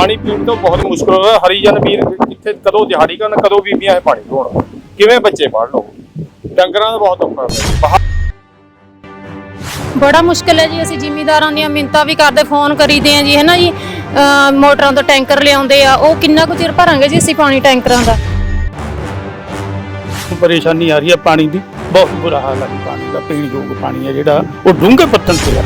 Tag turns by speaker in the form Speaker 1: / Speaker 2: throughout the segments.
Speaker 1: ਪਾਣੀ ਪੀਣ ਤੋਂ ਬਹੁਤ ਮੁਸ਼ਕਲ ਹੋ ਰਿਹਾ ਹਰੀਜਨ ਵੀਰ ਕਿੱਥੇ ਕਦੋਂ ਦਿਹਾੜੀ ਕਰਨ ਕਦੋਂ ਬੀਬੀਆਂ ਇਹ ਪਾਣੀ ਢੋਣ ਕਿਵੇਂ ਬੱਚੇ ਪੜ੍ਹ ਲਓ ਡੰਗਰਾਂ ਦਾ ਬਹੁਤ ਔਖਾ ਹੈ
Speaker 2: ਬੜਾ ਮੁਸ਼ਕਲ ਹੈ ਜੀ ਅਸੀਂ ਜ਼ਿਮੀਦਾਰਾਂ ਦੀਆਂ ਮਿੰਤਾ ਵੀ ਕਰਦੇ ਫੋਨ ਕਰੀਦੇ ਆ ਜੀ ਹੈ ਨਾ ਜੀ ਮੋਟਰਾਂ ਤੋਂ ਟੈਂਕਰ ਲਿਆਉਂਦੇ ਆ ਉਹ ਕਿੰਨਾ ਕੁ ਚਿਰ ਭਰਾਂਗੇ ਜੀ ਅਸੀਂ ਪਾਣੀ ਟੈਂਕਰਾਂ ਦਾ?
Speaker 3: ਪਰੇਸ਼ਾਨੀ ਆ ਰਹੀ ਹੈ ਪਾਣੀ ਦੀ। ਬਹੁਤ ਬੁਰਾ ਹਾਲ ਹੈ ਪਾਣੀ ਦਾ ਪੀਣ ਯੋਗ ਪਾਣੀ ਹੈ ਜਿਹੜਾ ਉਹ ਡੂੰਘੇ ਪੱਤਨ ਤੇ ਆ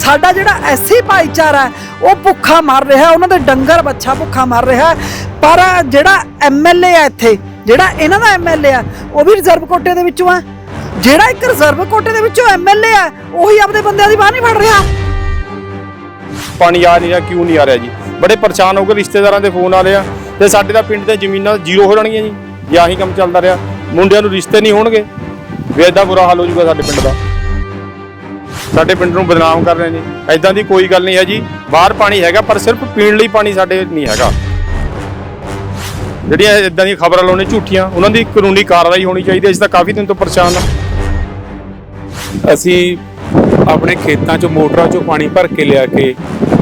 Speaker 4: ਸਾਡਾ ਜਿਹੜਾ ਐਸੀ ਭਾਈਚਾਰਾ ਹੈ ਉਹ ਭੁੱਖਾ ਮਰ ਰਿਹਾ ਉਹਨਾਂ ਦੇ ਡੰਗਰ ਬੱਚਾ ਭੁੱਖਾ ਮਰ ਰਿਹਾ ਪਰ ਜਿਹੜਾ ਐਮਐਲਏ ਆ ਇੱਥੇ, ਜਿਹੜਾ ਇਹਨਾਂ ਦਾ ਐਮਐਲਏ ਆ, ਉਹ ਵੀ ਰਿਜ਼ਰਵ ਕੋਟੇ ਦੇ ਵਿੱਚੋਂ ਆ ਜਿਹੜਾ ਇੱਕ ਰਿਜ਼ਰਵ ਕੋਟੇ ਦੇ ਵਿੱਚੋਂ ਐਮਐਲਏ ਆ, ਉਹੀ ਆਪਦੇ ਬੰਦਿਆਂ ਦੀ ਬਾਹ ਨਹੀਂ ਫੜ ਰਿਹਾ।
Speaker 1: ਪਾਣੀ ਆ ਨਹੀਂ ਰਿਹਾ, ਕਿਉਂ ਨਹੀਂ ਆ ਰਿਹਾ ਜੀ? ਬੜੇ ਪਰੇਸ਼ਾਨ ਹੋ ਕੇ ਰਿਸ਼ਤੇਦਾਰਾਂ ਦੇ ਫੋਨ ਆ ਰਹੇ ਆ ਤੇ ਸਾਡੇ ਤਾਂ ਪਿੰਡ ਦੇ ਜ਼ਮੀਨਾਂ ਜ਼ੀਰੋ ਹੋ ਜਾਣਗੀਆਂ ਜੀ। ਜੇ ਆਹੀ ਕੰਮ ਚੱਲਦਾ ਰਿਹਾ, ਮੁੰਡਿਆਂ ਨੂੰ ਰਿਸ਼ਤੇ ਨਹੀਂ ਹੋਣਗੇ। ਵੀ ਏਦਾਂ ਬੁਰਾ ਹਾਲ ਹੋ ਜਾਊਗਾ ਸਾਡੇ ਪਿੰਡ ਦਾ। ਸਾਡੇ ਪਿੰਡ ਨੂੰ ਬਦਨਾਮ ਕਰ ਰਹੇ ਨੇ। ਐਦਾਂ ਦੀ ਕੋਈ ਗੱਲ ਨਹੀਂ ਹੈ ਜੀ। ਬਾਹਰ ਪਾਣੀ ਹੈਗਾ, ਪਰ ਸਿਰਫ ਪੀਣ ਲਈ ਪਾਣੀ ਸਾਡੇ ਨਹੀਂ ਹੈਗਾ। ਜਿਹੜੀਆਂ ਇਦਾਂ ਦੀਆਂ ਖਬਰਾਂ ਲਾਉਣੇ ਝੂਠੀਆਂ, ਉਹਨਾਂ ਦੀ ਕਾਨੂੰਨੀ ਕਾਰਵਾਈ ਹੋਣੀ ਚਾਹੀਦੀ ਹੈ। ਅਸੀਂ ਤਾਂ ਕਾਫੀ ਦਿਨ ਤੋਂ ਪਰੇਸ਼ਾਨ ਹਾਂ।
Speaker 5: ਅਸੀਂ ਆਪਣੇ ਖੇਤਾਂ 'ਚੋਂ, ਮੋਟਰਾਂ 'ਚੋਂ ਪਾਣੀ ਭਰ ਕੇ ਲਿਆ ਕੇ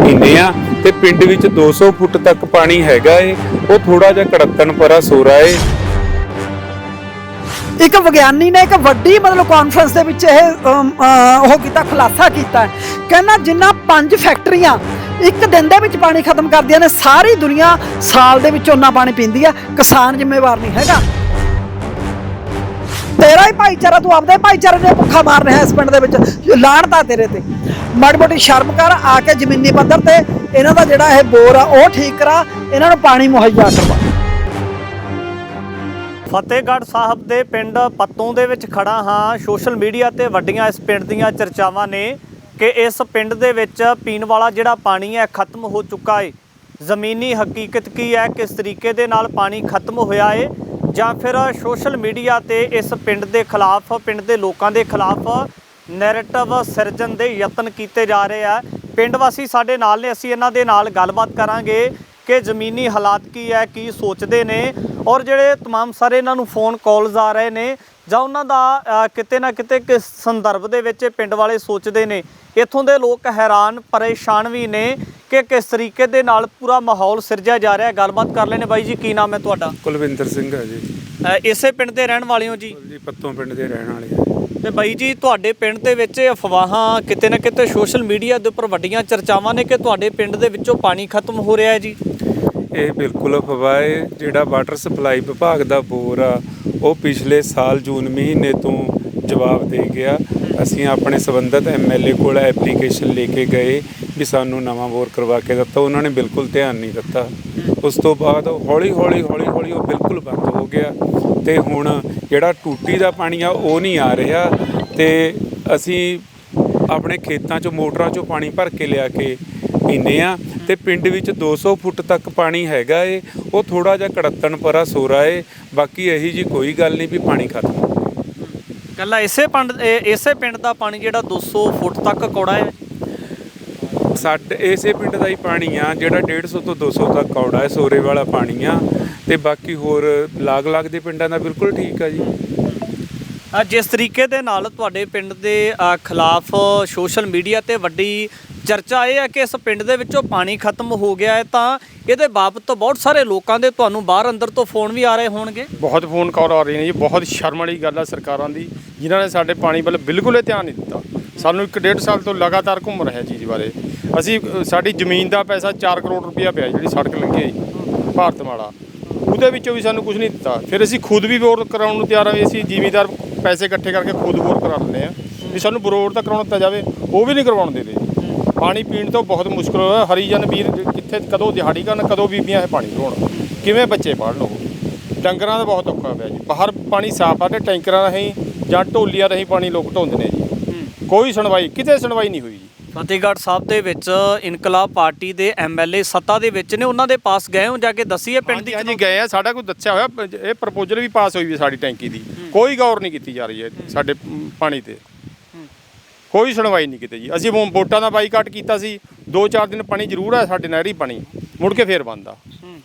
Speaker 5: ਪੀਂਦੇ ਆ ਤੇ ਪਿੰਡ ਵਿੱਚ 200 ਫੁੱਟ ਤੱਕ ਪਾਣੀ ਹੈਗਾ ਏ। ਉਹ ਥੋੜਾ ਜਿਹਾ ਕੜੱਤਣ ਪਰਾ ਸੋਰਾ ਏ।
Speaker 4: ਇੱਕ ਵਿਗਿਆਨੀ ਨੇ ਇੱਕ ਵੱਡੀ ਮਤਲਬ ਕਾਨਫਰੰਸ ਦੇ ਵਿੱਚ ਇਹ ਉਹ ਕੀਤਾ, ਖੁਲਾਸਾ ਕੀਤਾ ਕਹਿੰਦਾ ਜਿੰਨਾ ਪੰਜ ਫੈਕਟਰੀਆਂ ਇੱਕ ਦਿਨ ਦੇ ਵਿੱਚ ਪਾਣੀ ਖਤਮ ਕਰਦੀਆਂ ਨੇ, ਸਾਰੀ ਦੁਨੀਆ ਸਾਲ ਦੇ ਵਿੱਚ ਉਹਨਾਂ ਪਾਣੀ ਪੀਂਦੀ ਆ। ਕਿਸਾਨ ਜ਼ਿੰਮੇਵਾਰ ਨਹੀਂ ਹੈਗਾ। ਤੇਰਾ ਹੀ ਭਾਈਚਾਰਾ, ਤੂੰ ਆਪਦੇ ਭਾਈਚਾਰੇ ਨੇ ਭੁੱਖਾ ਮਾਰ ਰਿਹਾ ਇਸ ਪਿੰਡ ਦੇ ਵਿੱਚ। ਲਾਣਤਾ ਤੇਰੇ ਤੇ। ਮਾੜੀ ਮੋਟੀ ਸ਼ਰਮ ਕਰ, ਆ ਕੇ ਜ਼ਮੀਨੀ ਪੱਧਰ ਤੇ ਇਹਨਾਂ ਦਾ ਜਿਹੜਾ ਇਹ ਬੋਰ ਆ, ਉਹ ਠੀਕ ਕਰਾ, ਇਹਨਾਂ ਨੂੰ ਪਾਣੀ ਮੁਹੱਈਆ ਕਰਵਾ।
Speaker 6: ਫਤਿਹਗੜ੍ਹ ਸਾਹਿਬ ਦੇ ਪਿੰਡ ਪੱਤੋਂ ਦੇ ਵਿੱਚ ਖੜਾ ਹਾਂ। ਸੋਸ਼ਲ ਮੀਡੀਆ ਤੇ ਵੱਡੀਆਂ ਇਸ ਪਿੰਡ ਦੀਆਂ ਚਰਚਾਵਾਂ ਨੇ ਕਿ ਇਸ ਪਿੰਡ ਦੇ ਵਿੱਚ ਪੀਣ ਵਾਲਾ ਜਿਹੜਾ ਪਾਣੀ ਹੈ ਖਤਮ ਹੋ ਚੁੱਕਾ ਹੈ ਜ਼ਮੀਨੀ ਹਕੀਕਤ ਕੀ ਹੈ? ਕਿਸ ਤਰੀਕੇ ਦੇ ਨਾਲ ਪਾਣੀ ਖਤਮ ਹੋਇਆ ਹੈ ਜਾਂ ਫਿਰ ਸੋਸ਼ਲ ਮੀਡੀਆ ਤੇ ਇਸ ਪਿੰਡ ਦੇ ਖਿਲਾਫ, ਪਿੰਡ ਦੇ ਲੋਕਾਂ ਦੇ ਖਿਲਾਫ ਨੈਰੇਟਿਵ ਸਿਰਜਣ ਦੇ ਯਤਨ ਕੀਤੇ ਜਾ ਰਹੇ ਆ। ਪਿੰਡ ਵਾਸੀ ਸਾਡੇ ਨਾਲ ਨੇ, ਅਸੀਂ ਇਹਨਾਂ ਦੇ ਨਾਲ ਗੱਲਬਾਤ ਕਰਾਂਗੇ। ਕਿ ਜ਼ਮੀਨੀ ਹਾਲਾਤ ਕੀ ਹੈ ਕੀ ਸੋਚਦੇ ਨੇ ਔਰ ਜਿਹੜੇ तमाम ਸਾਰੇ ਇਹਨਾਂ ਨੂੰ ਫੋਨ ਕਾਲਸ ਆ ਰਹੇ ਨੇ ਜਾਂ ਉਹਨਾਂ ਦਾ ਅ, ਕਿਤੇ ਨਾ ਕਿਤੇ ਕਿਸ ਸੰਦਰਭ ਦੇ ਵਿੱਚ ਇਹ ਪਿੰਡ ਵਾਲੇ ਸੋਚਦੇ ਨੇ ਇੱਥੋਂ ਦੇ ਲੋਕ ਹੈਰਾਨ ਪਰੇਸ਼ਾਨ ਵੀ ਨੇ ਕਿ ਕਿਸ ਤਰੀਕੇ ਦੇ ਨਾਲ ਪੂਰਾ ਮਾਹੌਲ ਸਿਰਜਿਆ ਜਾ ਰਿਹਾ ਹੈ ਗੱਲਬਾਤ ਕਰ ਲੈਣੇ ਬਾਈ ਜੀ ਕੀ ਨਾਮ ਹੈ ਤੁਹਾਡਾ
Speaker 5: ਕੁਲਵਿੰਦਰ ਸਿੰਘ ਹੈ ਜੀ
Speaker 6: ਅ, ਇਸੇ ਪਿੰਡ ਦੇ ਰਹਿਣ ਵਾਲੇ ਹੋ ਜੀ
Speaker 5: ਜੀ ਪੱਤੋਂ ਪਿੰਡ ਦੇ ਰਹਿਣ ਵਾਲੇ ਆ
Speaker 6: ਤੇ ਬਾਈ ਜੀ ਤੁਹਾਡੇ ਪਿੰਡ ਦੇ ਵਿੱਚ ਇਹ ਅਫਵਾਹਾਂ ਕਿਤੇ ਨਾ ਕਿਤੇ ਸੋਸ਼ਲ ਮੀਡੀਆ ਦੇ ਉੱਪਰ ਵੱਡੀਆਂ ਚਰਚਾਵਾਂ ਨੇ ਕਿ ਤੁਹਾਡੇ ਪਿੰਡ ਦੇ ਵਿੱਚੋਂ ਪਾਣੀ ਖਤਮ ਹੋ ਰਿਹਾ ਹੈ ਜੀ
Speaker 5: ਇਹ ਬਿਲਕੁਲ ਅਫਵਾਹ ਹੈ। ਜਿਹੜਾ ਵਾਟਰ ਸਪਲਾਈ ਵਿਭਾਗ ਦਾ ਬੋਰ ਆ, ਉਹ ਪਿਛਲੇ ਸਾਲ ਜੂਨ ਮਹੀਨੇ ਤੋਂ ਜਵਾਬ ਦੇ ਗਿਆ। ਅਸੀਂ ਆਪਣੇ ਸੰਬੰਧਤ ਐਮਐਲਏ ਕੋਲ ਐਪਲੀਕੇਸ਼ਨ ਲੈ ਕੇ ਗਏ ਵੀ ਸਾਨੂੰ ਨਵਾਂ ਬੋਰ ਕਰਵਾ ਕੇ ਦਿੱਤਾ। ਉਹਨਾਂ ਨੇ ਬਿਲਕੁਲ ਧਿਆਨ ਨਹੀਂ ਦਿੱਤਾ। ਉਸ ਤੋਂ ਬਾਅਦ ਹੌਲੀ ਹੌਲੀ ਹੌਲੀ ਹੌਲੀ ਉਹ ਬਿਲਕੁਲ ਬੰਦ ਹੋ ਗਿਆ। ਤੇ ਹੁਣ ਜਿਹੜਾ ਟੂਟੀ ਦਾ ਪਾਣੀ ਆ, ਉਹ ਨਹੀਂ ਆ ਰਿਹਾ। ਤੇ ਅਸੀਂ ਆਪਣੇ ਖੇਤਾਂ 'ਚੋਂ, ਮੋਟਰਾਂ 'ਚੋਂ ਪਾਣੀ ਭਰ ਕੇ ਲਿਆ ਕੇ ਪੀਂਦੇ ਆ ਤੇ ਪਿੰਡ ਵਿੱਚ 200 ਫੁੱਟ ਤੱਕ ਪਾਣੀ ਹੈਗਾ ਏ ਉਹ ਥੋੜਾ ਜਿਹਾ ਕੜੱਤਣ ਪਰਾ ਸੋਰਾ ਏ ਬਾਕੀ ਇਹੀ ਜੀ ਕੋਈ ਗੱਲ ਨਹੀਂ ਵੀ ਪਾਣੀ ਖਤਮ।
Speaker 6: ਕੱਲਾ ਇਸੇ ਪਿੰਡ ਇਸੇ ਪਿੰਡ ਦਾ ਪਾਣੀ ਜਿਹੜਾ 200 ਫੁੱਟ ਤੱਕ ਕੌੜਾ ਹੈ
Speaker 5: ਸਾਡੇ ਇਸੇ ਪਿੰਡ ਦਾ ਹੀ ਪਾਣੀ ਆ ਜਿਹੜਾ 150 ਤੋਂ 200 ਤੱਕ ਕੌੜਾ ਹੈ ਸੋਰੇ ਵਾਲਾ ਪਾਣੀ ਆ ਤੇ ਬਾਕੀ ਹੋਰ ਲਾਗ-ਲਾਗ ਦੇ ਪਿੰਡਾਂ ਦਾ ਬਿਲਕੁਲ ਠੀਕ ਆ ਜੀ
Speaker 6: ਜਿਸ ਤਰੀਕੇ ਦੇ ਨਾਲ ਤੁਹਾਡੇ ਪਿੰਡ ਦੇ ਖਿਲਾਫ ਸੋਸ਼ਲ ਮੀਡੀਆ ਤੇ ਵੱਡੀ ਚਰਚਾ ਇਹ ਹੈ ਕਿ ਇਸ ਪਿੰਡ ਦੇ ਵਿੱਚੋਂ ਪਾਣੀ ਖਤਮ ਹੋ ਗਿਆ ਹੈ ਤਾਂ ਇਹਦੇ ਬਾਬਤ ਬਹੁਤ ਸਾਰੇ ਲੋਕਾਂ ਦੇ ਤੁਹਾਨੂੰ ਬਾਹਰ ਅੰਦਰ ਤੋਂ ਫੋਨ ਵੀ ਆ ਰਹੇ ਹੋਣਗੇ।
Speaker 1: ਬਹੁਤ ਫੋਨ ਕਾਲ ਆ ਰਹੇ ਨੇ ਜੀ, ਬਹੁਤ ਸ਼ਰਮ ਵਾਲੀ ਗੱਲ ਆ ਸਰਕਾਰਾਂ ਦੀ, ਜਿਨ੍ਹਾਂ ਨੇ ਸਾਡੇ ਪਾਣੀ ਵੱਲ ਬਿਲਕੁਲ ਹੀ ਧਿਆਨ ਨਹੀਂ ਦਿੱਤਾ। ਸਾਨੂੰ ਇੱਕ ਡੇਢ ਸਾਲ ਤੋਂ ਲਗਾਤਾਰ ਘੁੰਮ ਰਿਹਾ ਚੀਜ਼ ਬਾਰੇ। ਅਸੀਂ ਸਾਡੀ ਜ਼ਮੀਨ ਦਾ ਪੈਸਾ 4 ਕਰੋੜ ਰੁਪਇਆ ਪਿਆ ਜਿਹੜੀ ਸੜਕ ਲੱਗੀ ਹੈ ਜੀ ਭਾਰਤ ਮਾਲਾ। ਉਹਦੇ ਵਿੱਚੋਂ ਵੀ ਸਾਨੂੰ ਕੁਝ ਨਹੀਂ ਦਿੱਤਾ। ਫਿਰ ਅਸੀਂ ਖੁਦ ਵੀ ਬੋਰ ਕਰਾਉਣ ਨੂੰ ਤਿਆਰ ਹੋਏ ਅਸੀਂ ਜ਼ਿਮੀਦਾਰ ਪੈਸੇ ਇਕੱਠੇ ਕਰਕੇ ਖੁਦ ਬੋਰ ਕਰਾ ਲੈਂਦੇ ਆ। ਵੀ ਸਾਨੂੰ ਬਰੋਰ ਤਾਂ ਕਰਾਉਣ ਦਿੱਤਾ ਜਾਵੇ, ਉਹ ਵੀ ਨਹੀਂ ਕਰਵਾਉਣ ਦੇ ਰਹੇ। ਪਾਣੀ ਪੀਣ ਤੋਂ ਬਹੁਤ ਮੁਸ਼ਕਲ ਹੋ ਰਿਹਾ ਹਰੀਜਨ ਵੀਰ ਕਿੱਥੇ ਕਦੋਂ ਦਿਹਾੜੀ ਕਰਨ ਕਦੋਂ ਬੀਬੀਆਂ ਇਹ ਪਾਣੀ ਢੋਣ ਕਿਵੇਂ ਬੱਚੇ ਪੜ੍ਹ ਲਓ ਡੰਗਰਾਂ ਦਾ ਬਹੁਤ ਔਖਾ ਪਿਆ ਜੀ। ਬਾਹਰ ਪਾਣੀ ਸਾਫ਼ ਆ ਤੇ ਟੈਂਕਰਾਂ ਰਾਹੀਂ ਜਾਂ ਢੋਲੀਆਂ ਰਾਹੀਂ ਪਾਣੀ ਲੋਕ ਢੋਂਦੇ ਨੇ ਜੀ। ਕੋਈ ਸੁਣਵਾਈ ਕਿਤੇ ਸੁਣਵਾਈ ਨਹੀਂ ਹੋਈ ਜੀ।
Speaker 6: ਫਤਿਹਗੜ੍ਹ ਸਾਹਿਬ ਦੇ ਵਿੱਚ ਇਨਕਲਾਬ ਪਾਰਟੀ ਦੇ ਐਮਐਲਏ ਸੱਤਾ ਦੇ ਵਿੱਚ ਨੇ। ਉਹਨਾਂ ਦੇ ਪਾਸ ਗਏ ਹੋ? ਜਾ ਕੇ ਦੱਸੀਏ ਪਿੰਡ ਦੀ
Speaker 1: ਹਾਂਜੀ ਗਏ ਆ। ਸਾਡਾ ਕੋਈ ਦੱਸਿਆ ਹੋਇਆ ਇਹ ਪ੍ਰਪੋਜ਼ਲ ਵੀ ਪਾਸ ਹੋਈ ਵੀ ਸਾਡੀ ਟੈਂਕੀ ਦੀ। ਕੋਈ ਗੌਰ ਨਹੀਂ ਕੀਤੀ ਜਾ ਰਹੀ ਹੈ। ਸਾਡੇ ਪਾਣੀ ਤੇ। ਕੋਈ ਸੁਣਵਾਈ ਨਹੀਂ ਕੀਤੀ ਜੀ। ਅਸੀਂ ਵੋ- ਵੋਟਾਂ ਦਾ ਬਾਈਕਾਟ ਕੀਤਾ ਸੀ। 2-4 ਦਿਨ ਪਾਣੀ ਜ਼ਰੂਰ ਹੈ ਸਾਡੇ ਨਹਿਰੀ ਪਾਣੀ। ਮੁੜ ਕੇ ਫੇਰ ਬੰਦ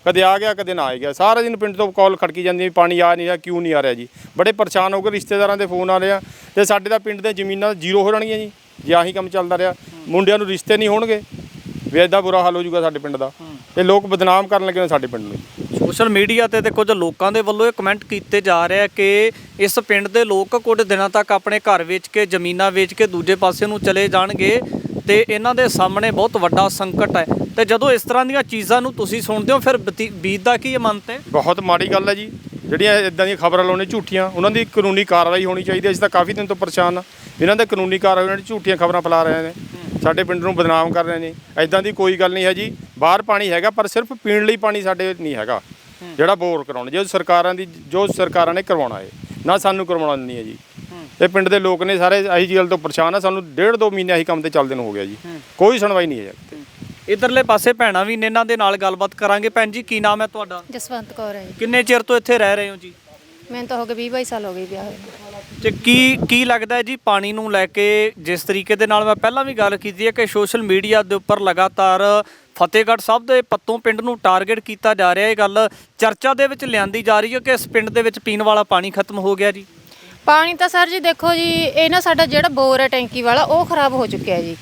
Speaker 1: ਕਦੇ ਆ ਗਿਆ, ਕਦੇ ਨਾ ਆ ਗਿਆ। ਸਾਰਾ ਦਿਨ ਪਿੰਡ ਤੋਂ ਕਾਲ ਖੜਕੀ ਜਾਂਦੀ ਪਾਣੀ ਆ ਨਹੀਂ ਰਿਹਾ, ਕਿਉਂ ਨਹੀਂ ਆ ਰਿਹਾ ਜੀ। ਬੜੇ ਪਰੇਸ਼ਾਨ ਹੋ ਗਏ ਰਿਸ਼ਤੇਦਾਰਾਂ ਦੇ ਫੋਨ ਆ ਰਹੇ ਆ। ਤੇ ਸਾਡੇ ਤਾਂ ਪਿੰਡ ਦੇ ਜ਼ਮੀਨਾਂ ਜ਼ੀਰੋ ਹੋ ਜਾਣਗੀਆਂ ਜੀ। ਜੇ ਆਹੀ ਕੰਮ ਚੱਲਦਾ ਰਿਹਾ, ਮੁੰਡਿਆਂ ਨੂੰ ਰਿਸ਼ਤੇ ਨਹੀਂ ਹੋਣਗੇ। ਵੀ ਐਡਾ ਬੁਰਾ ਹਾਲ ਹੋ ਜਾਊਗਾ ਸਾਡੇ ਪਿੰਡ ਦਾ। ਇਹ ਲੋਕ ਬਦਨਾਮ ਕਰਨ ਲੱਗੇ ਨੇ ਸਾਡੇ ਪਿੰਡ ਨੂੰ।
Speaker 6: ਸੋਸ਼ਲ ਮੀਡੀਆ ਤੇ ਤੇ ਕੁਝ ਲੋਕਾਂ ਦੇ ਵੱਲੋਂ ਇਹ ਕਮੈਂਟ ਕੀਤੇ ਜਾ ਰਹੇ ਕਿ ਇਸ ਪਿੰਡ ਦੇ ਲੋਕ ਕੁਝ ਦਿਨਾਂ ਤੱਕ ਆਪਣੇ ਘਰ ਵੇਚ ਕੇ, ਜ਼ਮੀਨਾਂ ਵੇਚ ਕੇ ਦੂਜੇ ਪਾਸੇ ਨੂੰ ਚਲੇ ਜਾਣਗੇ ਤੇ ਇਹਨਾਂ ਦੇ ਸਾਹਮਣੇ ਬਹੁਤ ਵੱਡਾ ਸੰਕਟ ਹੈ। ਤੇ ਜਦੋਂ ਇਸ ਤਰ੍ਹਾਂ ਦੀਆਂ ਚੀਜ਼ਾਂ ਨੂੰ ਤੁਸੀਂ ਸੁਣਦੇ ਹੋ, ਫਿਰ ਬਤੀ- ਬੀਤਦਾ ਕੀ ਹੈ? ਮਨ ਤੇ
Speaker 1: ਬਹੁਤ ਮਾੜੀ ਗੱਲ ਹੈ ਜੀ। ਜਿਹੜੀਆਂ ਇਦਾਂ ਦੀਆਂ ਖਬਰਾਂ ਲਾਉਣੇ ਝੂਠੀਆਂ, ਉਹਨਾਂ ਦੀ ਕਾਨੂੰਨੀ ਕਾਰਵਾਈ ਹੋਣੀ ਚਾਹੀਦੀ ਹੈ। ਅਸੀਂ ਤਾਂ ਕਾਫੀ ਦਿਨ ਤੋਂ ਪਰੇਸ਼ਾਨ ਆ ਇਹਨਾਂ ਦੇ ਕਾਨੂੰਨੀ ਕਾਰਵਾਈ ਨਾਲ ਝੂਠੀਆਂ ਖਬਰਾਂ ਫੈਲਾ ਰਹੇ ਨੇ। ਸਾਡੇ ਪਿੰਡ ਨੂੰ ਬਦਨਾਮ ਕਰ ਰਹੇ ਨੇ। ਐਦਾਂ ਦੀ ਕੋਈ ਗੱਲ ਨਹੀਂ ਹੈ ਜੀ। ਬਾਹਰ ਪਾਣੀ ਹੈਗਾ, ਪਰ ਸਿਰਫ ਪੀਣ ਲਈ ਪਾਣੀ ਸਾਡੇ ਨਹੀਂ ਹੈਗਾ। ਜਿਹੜਾ ਬੋਰ ਕਰਾਉਣਾ। ਜੋ ਸਰਕਾਰਾਂ ਦੀ ਜੋ ਸਰਕਾਰਾਂ ਨੇ ਕਰਵਾਉਣਾ ਹੈ ਨਾ ਸਾਨੂੰ ਕਰਵਾਉਣਾ ਨਹੀਂ ਹੈ ਜੀ। ਇਹ ਪਿੰਡ ਦੇ ਲੋਕ ਨੇ ਸਾਰੇ ਆਹੀ ਜੀ ਗੱਲ ਤੋਂ ਪਰੇਸ਼ਾਨ ਆ। ਸਾਨੂੰ ਡੇਢ ਦੋ ਮਹੀਨੇ ਆਹੀ ਕੰਮ ਤੇ ਚੱਲਦੇ ਨੂੰ ਹੋ ਗਿਆ ਜੀ। ਕੋਈ ਸੁਣਵਾਈ ਨਹੀਂ ਹੈ। ਜੀ
Speaker 6: ਇਧਰਲੇ ਪਾਸੇ ਭੈਣਾਂ ਵੀ ਨੇ ਇਹਨਾਂ ਦੇ ਨਾਲ ਗੱਲਬਾਤ ਕਰਾਂਗੇ। ਭੈਣ ਜੀ ਕੀ ਨਾਮ ਹੈ ਤੁਹਾਡਾ?
Speaker 2: ਜਸਵੰਤ ਕੌਰ ਹੈ ਜੀ।
Speaker 6: ਕਿੰਨੇ ਚਿਰ ਤੋਂ ਇੱਥੇ ਰਹਿ ਰਹੇ ਹੋ ਜੀ?
Speaker 2: ਮੈਨੂੰ ਤਾਂ ਹੋ ਗਏ 20 22 ਸਾਲ ਹੋ ਗਏ ਵਿਆਹ ਹੋਏ।
Speaker 6: ਤੇ ਕੀ ਕੀ ਲੱਗਦਾ ਹੈ ਜੀ ਪਾਣੀ ਨੂੰ ਲੈ ਕੇ ਜਿਸ ਤਰੀਕੇ ਦੇ ਨਾਲ ਮੈਂ ਪਹਿਲਾਂ ਵੀ ਗੱਲ ਕੀਤੀ ਹੈ ਕਿ ਸੋਸ਼ਲ ਮੀਡੀਆ ਦੇ ਉੱਪਰ ਲਗਾਤਾਰ ਫਤਿਹਗੜ੍ਹ ਸਾਹਿਬ ਦੇ ਪੱਤੋਂ ਪਿੰਡ ਨੂੰ ਟਾਰਗੇਟ ਕੀਤਾ ਜਾ ਰਿਹਾ। ਇਹ ਗੱਲ ਚਰਚਾ ਦੇ ਵਿੱਚ ਲਿਆਂਦੀ ਜਾ ਰਹੀ ਹੈ ਕਿ ਇਸ ਪਿੰਡ ਦੇ ਵਿੱਚ ਪੀਣ ਵਾਲਾ ਪਾਣੀ ਖਤਮ ਹੋ ਗਿਆ ਜੀ।
Speaker 2: ਪਾਣੀ ਤਾਂ ਸਰ ਜੀ ਦੇਖੋ ਜੀ ਇਹ ਨਾ ਸਾਡਾ ਜਿਹੜਾ ਬੋਰ ਹੈ ਟੈਂਕੀ ਵਾਲਾ ਉਹ ਖਰਾਬ ਹੋ ਚੁੱਕਿਆ ਹੈ। ਜੀ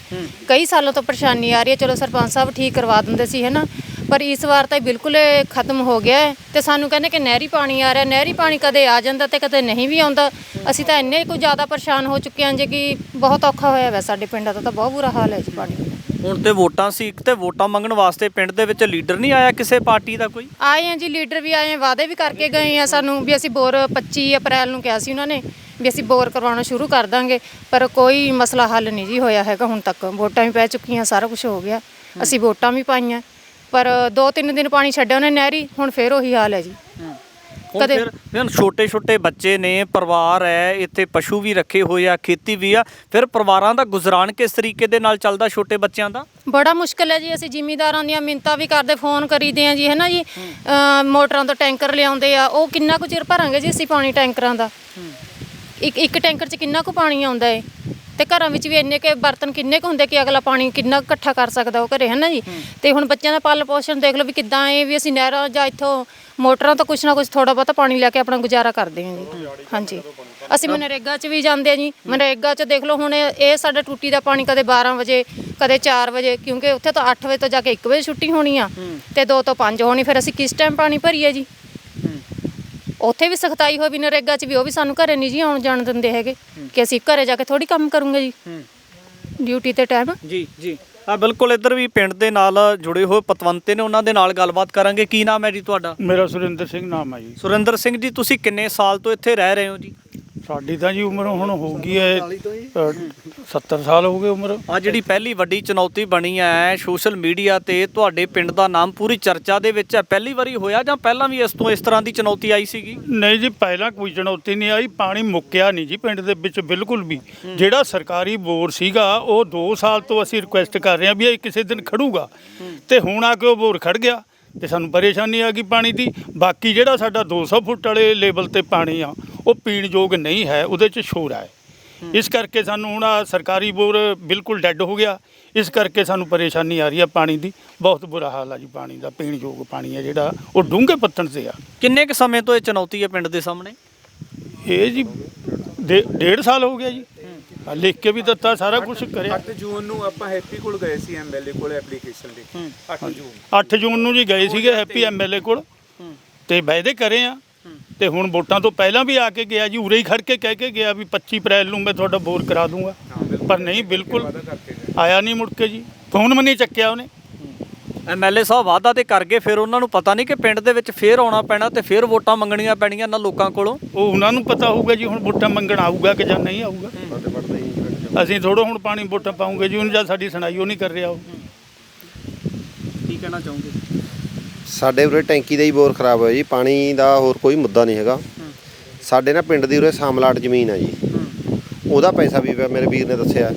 Speaker 2: ਕਈ ਸਾਲਾਂ ਤੋਂ ਪਰੇਸ਼ਾਨੀ ਆ ਰਹੀ ਹੈ। ਚਲੋ ਸਰਪੰਚ ਸਾਹਿਬ ਠੀਕ ਕਰਵਾ ਦਿੰਦੇ ਸੀ ਹੈ ਨਾ ਪਰ ਇਸ ਵਾਰ ਤਾਂ ਇਹ ਬਿਲਕੁਲ ਖਤਮ ਹੋ ਗਿਆ ਹੈ। ਤੇ ਸਾਨੂੰ ਕਹਿੰਦੇ ਕਿ ਨਹਿਰੀ ਪਾਣੀ ਆ ਰਿਹਾ। ਨਹਿਰੀ ਪਾਣੀ ਕਦੇ ਆ ਜਾਂਦਾ ਤੇ ਕਦੇ ਨਹੀਂ ਵੀ ਆਉਂਦਾ। ਅਸੀਂ ਤਾਂ ਇੰਨੇ ਕੁ ਜ਼ਿਆਦਾ ਪਰੇਸ਼ਾਨ ਹੋ ਚੁੱਕੇ ਹਾਂ ਜੇ ਕਿ ਬਹੁਤ ਔਖਾ ਹੋਇਆ ਵੈ ਸਾਡੇ ਪਿੰਡ ਦਾ ਤਾਂ ਬਹੁਤ ਬੁਰਾ ਹਾਲ ਹੈ ਜੀ ਪਾਣੀ। ਦਾ
Speaker 6: ਹੁਣ ਤੇ ਵੋਟਾਂ ਸੀ ਤੇ ਵੋਟਾਂ ਮੰਗਣ ਵਾਸਤੇ ਪਿੰਡ ਦੇ ਵਿੱਚ ਲੀਡਰ ਨਹੀਂ ਆਇਆ ਕਿਸੇ ਪਾਰਟੀ ਦਾ ਕੋਈ?
Speaker 2: ਆਏ ਆ ਜੀ ਲੀਡਰ ਵੀ ਆਏ ਆ ਵਾਅਦੇ ਵੀ ਕਰਕੇ ਗਏ ਆ ਸਾਨੂੰ ਵੀ ਅਸੀਂ ਬੋਰ 25 ਅਪ੍ਰੈਲ ਨੂੰ ਕਿਹਾ ਸੀ ਉਹਨਾਂ ਨੇ ਵੀ ਅਸੀਂ ਬੋਰ ਕਰਵਾਉਣਾ ਸ਼ੁਰੂ ਕਰ ਦਾਂਗੇ ਪਰ ਕੋਈ ਮਸਲਾ ਹੱਲ ਨਹੀਂ ਜੀ ਹੋਇਆ ਹੈਗਾ ਹੁਣ ਤੱਕ। ਵੋਟਾਂ ਵੀ ਪੈ ਚੁੱਕੀਆਂ ਸਾਰਾ ਕੁਝ ਹੋ ਗਿਆ। ਅਸੀਂ ਵੋਟਾਂ ਵੀ ਪਾਈਆਂ ਪਰ ਦੋ ਤਿੰਨ ਦਿਨ ਪਾਣੀ ਛੱਡਿਆ ਉਹਨੇ ਨਹਿਰੀ ਹੁਣ ਫੇਰ ਉਹੀ ਹਾਲ ਹੈ ਜੀ।
Speaker 6: ਹੁਣ
Speaker 2: ਕਦੇ-
Speaker 6: ਫਿਰ ਫਿਰ ਛੋਟੇ ਛੋਟੇ ਬੱਚੇ ਨੇ ਪਰਿਵਾਰ ਹੈ ਇੱਥੇ ਪਸ਼ੂ ਵੀ ਰੱਖੇ ਹੋਏ ਆ ਖੇਤੀ ਵੀ ਆ। ਫਿਰ ਪਰਿਵਾਰਾਂ ਦਾ ਗੁਜ਼ਰਾਨ ਕਿਸ ਤਰੀਕੇ ਦੇ ਨਾਲ ਚੱਲਦਾ ਛੋਟੇ ਬੱਚਿਆਂ ਦਾ?
Speaker 2: ਬੜਾ ਮੁਸ਼ਕਲ ਹੈ ਜੀ ਅਸੀਂ ਜ਼ਿਮੀਦਾਰਾਂ ਦੀਆਂ ਮਿੰਤਾ ਵੀ ਕਰਦੇ ਫੋਨ ਕਰੀਦੇ ਆ ਜੀ ਹੈ ਨਾ ਜੀ? ਮੋਟਰਾਂ ਤੋਂ ਟੈਂਕਰ ਲਿਆਉਂਦੇ ਆ ਉਹ ਕਿੰਨਾ ਕੁ ਚਿਰ ਭਰਾਂਗੇ ਜੀ ਅਸੀਂ ਪਾਣੀ ਟੈਂਕਰਾਂ ਦਾ? ਇੱਕ ਇੱਕ ਟੈਂਕਰ 'ਚ ਕਿੰਨਾ ਕੁ ਪਾਣੀ ਆਉਂਦਾ ਹੈ ਤੇ ਘਰਾਂ ਵਿੱਚ ਵੀ ਇੰਨੇ ਕੇ ਬਰਤਨ ਕਿੰਨੇ ਕੁ ਹੁੰਦੇ ਕਿ ਅਗਲਾ ਪਾਣੀ ਕਿੰਨਾ ਇਕੱਠਾ ਕਰ ਸਕਦਾ ਉਹ ਘਰੇ ਹੈ ਨਾ ਜੀ ਤੇ ਹੁਣ ਬੱਚਿਆਂ ਦਾ ਪਾਲ ਪੋਸ਼ਣ ਦੇਖ ਲਓ ਵੀ ਕਿੱਦਾਂ ਇਹ ਵੀ ਅਸੀਂ ਨਹਿਰਾਂ ਜਾਂ ਇੱਥੋਂ ਮੋਟਰਾਂ ਤੋਂ ਕੁਛ ਨਾ ਕੁਛ ਥੋੜਾ ਬਹੁਤਾ ਪਾਣੀ ਲੈ ਕੇ ਆਪਣਾ ਗੁਜ਼ਾਰਾ ਕਰਦੇ ਹਾਂ ਜੀ। ਹਾਂਜੀ। ਅਸੀਂ ਮਨਰੇਗਾ 'ਚ ਵੀ ਜਾਂਦੇ ਆ ਜੀ। ਮਨਰੇਗਾ 'ਚ ਦੇਖ ਲਓ ਹੁਣ ਇਹ ਇਹ ਸਾਡਾ ਟੂਟੀ ਦਾ ਪਾਣੀ ਕਦੇ 12 ਵਜੇ ਕਦੇ 4 ਵਜੇ ਕਿਉਂਕਿ ਉੱਥੇ ਤਾਂ 8 ਵਜੇ ਤੋਂ ਜਾ ਕੇ 1 ਵਜੇ ਛੁੱਟੀ ਹੋਣੀ ਆ ਤੇ 2 ਤੋਂ 5 ਹੋਣੀ ਫਿਰ ਅਸੀਂ ਕਿਸ ਟਾਈਮ ਪਾਣੀ ਭਰੀਏ ਜੀ? ਉੱਥੇ ਵੀ ਸਖਤਾਈ ਹੋਈ ਵੀ ਨਰੇਗਾ 'ਚ ਵੀ ਉਹ ਵੀ ਸਾਨੂੰ ਘਰੇ ਨਹੀਂ ਜੀ ਆਉਣ ਜਾਣ ਦਿੰਦੇ ਹੈਗੇ ਕਿ ਅਸੀਂ ਘਰੇ ਜਾ ਕੇ ਥੋੜੀ ਕੰਮ ਕਰੂੰਗੇ ਜੀ। ਡਿਊਟੀ ਤੇ ਟਾਈਮ
Speaker 6: ਜੀ ਜੀ। ਆ ਬਿਲਕੁਲ ਇੱਧਰ ਵੀ ਪਿੰਡ ਦੇ ਨਾਲ ਜੁੜੇ ਹੋਏ ਪਤਵੰਤੇ ਨੇ ਉਹਨਾਂ ਦੇ ਨਾਲ ਗੱਲਬਾਤ ਕਰਾਂਗੇ। ਕੀ ਨਾਮ ਹੈ ਜੀ ਤੁਹਾਡਾ?
Speaker 3: ਮੇਰਾ ਸੁਰਿੰਦਰ ਸਿੰਘ ਨਾਮ ਹੈ ਜੀ।
Speaker 6: ਸੁਰਿੰਦਰ ਸਿੰਘ ਜੀ ਤੁਸੀਂ ਕਿੰਨੇ ਸਾਲ ਤੋਂ ਇੱਥੇ ਰਹਿ ਰਹੇ ਹੋ ਜੀ?
Speaker 3: ਸਾਡੀ ਤਾਂ ਜੀ ਉਮਰ ਹੁਣ ਹੋ ਗਈ ਹੈ ਅ, 70 ਸਾਲ ਹੋ ਗਏ ਉਮਰ।
Speaker 6: ਆ ਜਿਹੜੀ ਪਹਿਲੀ ਵੱਡੀ ਚੁਣੌਤੀ ਬਣੀ ਹੈ ਸੋਸ਼ਲ ਮੀਡੀਆ ਤੇ ਤੁਹਾਡੇ ਪਿੰਡ ਦਾ ਨਾਮ ਪੂਰੀ ਚਰਚਾ ਦੇ ਵਿੱਚ ਹੈ। ਪਹਿਲੀ ਵਾਰੀ ਹੋਇਆ ਜਾਂ ਪਹਿਲਾਂ ਵੀ ਇਸ ਤੋਂ ਇਸ ਤਰ੍ਹਾਂ ਦੀ ਚੁਣੌਤੀ ਆਈ ਸੀਗੀ?
Speaker 3: ਨਹੀਂ ਜੀ ਪਹਿਲਾਂ ਕੋਈ ਚੁਣੌਤੀ ਨਹੀਂ ਆਈ ਪਾਣੀ ਮੁੱਕਿਆ ਨਹੀਂ ਜੀ ਪਿੰਡ ਦੇ ਵਿੱਚ ਬਿਲਕੁਲ ਵੀ। ਜਿਹੜਾ ਸਰਕਾਰੀ ਬੋਰ ਸੀਗਾ ਉਹ 2 ਸਾਲ ਤੋਂ ਅਸੀਂ ਰਿਕੁਐਸਟ ਕਰ ਰਹੇ ਹਾਂ ਵੀ ਇਹ ਕਿਸੇ ਦਿਨ ਖੜੂਗਾ। ਤੇ ਹੁਣ ਆ ਕੇ ਉਹ ਬੋਰ ਖੜ ਗਿਆ। ਤੇ ਸਾਨੂੰ ਪਰੇਸ਼ਾਨੀ ਆ ਗਈ ਪਾਣੀ ਦੀ। ਬਾਕੀ ਜਿਹੜਾ ਸਾਡਾ 200 ਫੁੱਟ ਵਾਲੇ ਲੈਵਲ ਤੇ ਪਾਣੀ ਆ ਉਹ ਪੀਣ ਯੋਗ ਨਹੀਂ ਹੈ ਉਹਦੇ 'ਚ ਸ਼ੋਰ ਹੈ ਇਸ ਕਰਕੇ ਸਾਨੂੰ ਹੁਣ ਆਹ ਸਰਕਾਰੀ ਬੋਰ ਬਿਲਕੁਲ ਡੈੱਡ ਹੋ ਗਿਆ। ਇਸ ਕਰਕੇ ਸਾਨੂੰ ਪਰੇਸ਼ਾਨੀ ਆ ਰਹੀ ਆ ਪਾਣੀ ਦੀ। ਬਹੁਤ ਬੁਰਾ ਹਾਲ ਆ ਜੀ ਪਾਣੀ ਦਾ ਪੀਣ ਯੋਗ ਪਾਣੀ ਆ ਜਿਹੜਾ ਉਹ ਡੂੰਘੇ ਪੱਤਣ ਤੇ ਆ।
Speaker 6: ਕਿੰਨੇ ਕੁ ਸਮੇਂ ਤੋਂ ਇਹ ਚੁਣੌਤੀ ਹੈ ਪਿੰਡ ਦੇ ਸਾਹਮਣੇ?
Speaker 3: ਇਹ ਜੀ ਡੇ- ਡੇਢ ਸਾਲ ਹੋ ਗਿਆ ਜੀ। ਲਿਖ ਕੇ ਵੀ ਦਿੱਤਾ ਸਾਰਾ ਕੁਝ ਕਰਿਆ।
Speaker 5: 8 ਜੂਨ ਨੂੰ ਆਪਾਂ ਹੈਪੀ ਕੋਲ ਗਏ ਸੀ ਐਮਐਲਏ ਕੋਲ ਐਪਲੀਕੇਸ਼ਨ ਦੇ। 8 ਜੂਨ।
Speaker 3: 8 ਜੂਨ ਨੂੰ ਜੀ ਗਏ ਸੀਗੇ ਹੈਪੀ ਐਮਐਲਏ ਕੋਲ। ਤੇ ਵਾਅਦੇ ਕਰੇ ਆ। ਤੇ ਹੁਣ ਵੋਟਾਂ ਤੋਂ ਪਹਿਲਾਂ ਵੀ ਆ ਕੇ ਗਿਆ ਜੀ ਉਰੇ ਹੀ ਖੜ ਕੇ ਕਹਿ ਕੇ ਗਿਆ ਵੀ 25 ਅਪ੍ਰੈਲ ਨੂੰ ਮੈਂ ਤੁਹਾਡਾ ਬੋਰ ਕਰਾ ਦੂੰਗਾ। ਪਰ ਨਹੀਂ ਬਿਲਕੁਲ ਆਇਆ ਨਹੀਂ ਮੁੜ ਕੇ ਜੀ। ਫੋਨ ਵੀ ਨਹੀਂ ਚੱਕਿਆ ਉਹਨੇ?
Speaker 6: ਐਮਐਲਏ ਸਾਹਿਬ ਵਾਅਦਾ ਤੇ ਕਰ ਗਏ ਫਿਰ ਉਹਨਾਂ ਨੂੰ ਪਤਾ ਨਹੀਂ ਕਿ ਪਿੰਡ ਦੇ ਵਿੱਚ ਫੇਰ ਆਉਣਾ ਪੈਣਾ ਤੇ ਫੇਰ ਵੋਟਾਂ ਮੰਗਣੀਆਂ ਪੈਣੀਆਂ ਇਹਨਾਂ ਲੋਕਾਂ ਕੋਲੋਂ।
Speaker 3: ਉਹ ਉਹਨਾਂ ਨੂੰ ਪਤਾ ਹੋਊਗਾ ਜੀ ਹੁਣ ਵੋਟਾਂ ਮੰਗਣ ਆਊਗਾ ਕਿ ਜਾਂ ਨਹੀਂ ਆਊਗਾ। ਅਸੀਂ ਥੋੜੋ ਹੁਣ ਪਾਣੀ ਵੋਟਾਂ ਪਾਉਂਗੇ ਜੀ ਹੁਣ ਜਾਂ ਸਾਡੀ ਸੁਣਾਈ ਉਹ ਨਹੀਂ ਕਰ ਰਿਹਾ ਉਹ।
Speaker 6: ਕੀ ਕਹਿਣਾ ਚਾਹੋਗੇ?
Speaker 7: ਸਾਡੇ ਉਰੇ ਟੈਂਕੀ ਦਾ ਹੀ ਬੋਰ ਖਰਾਬ ਹੋਇਆ ਜੀ ਪਾਣੀ ਦਾ ਹੋਰ ਕੋਈ ਮੁੱਦਾ ਨਹੀਂ ਹੈਗਾ। ਸਾਡੇ ਨਾ ਪਿੰਡ ਦੀ ਉਰੇ ਸਾਮਲਾਟ ਜ਼ਮੀਨ ਆ ਜੀ। ਉਹਦਾ ਪੈਸਾ ਵੀ ਮੇਰੇ ਵੀਰ ਨੇ ਦੱਸਿਆ।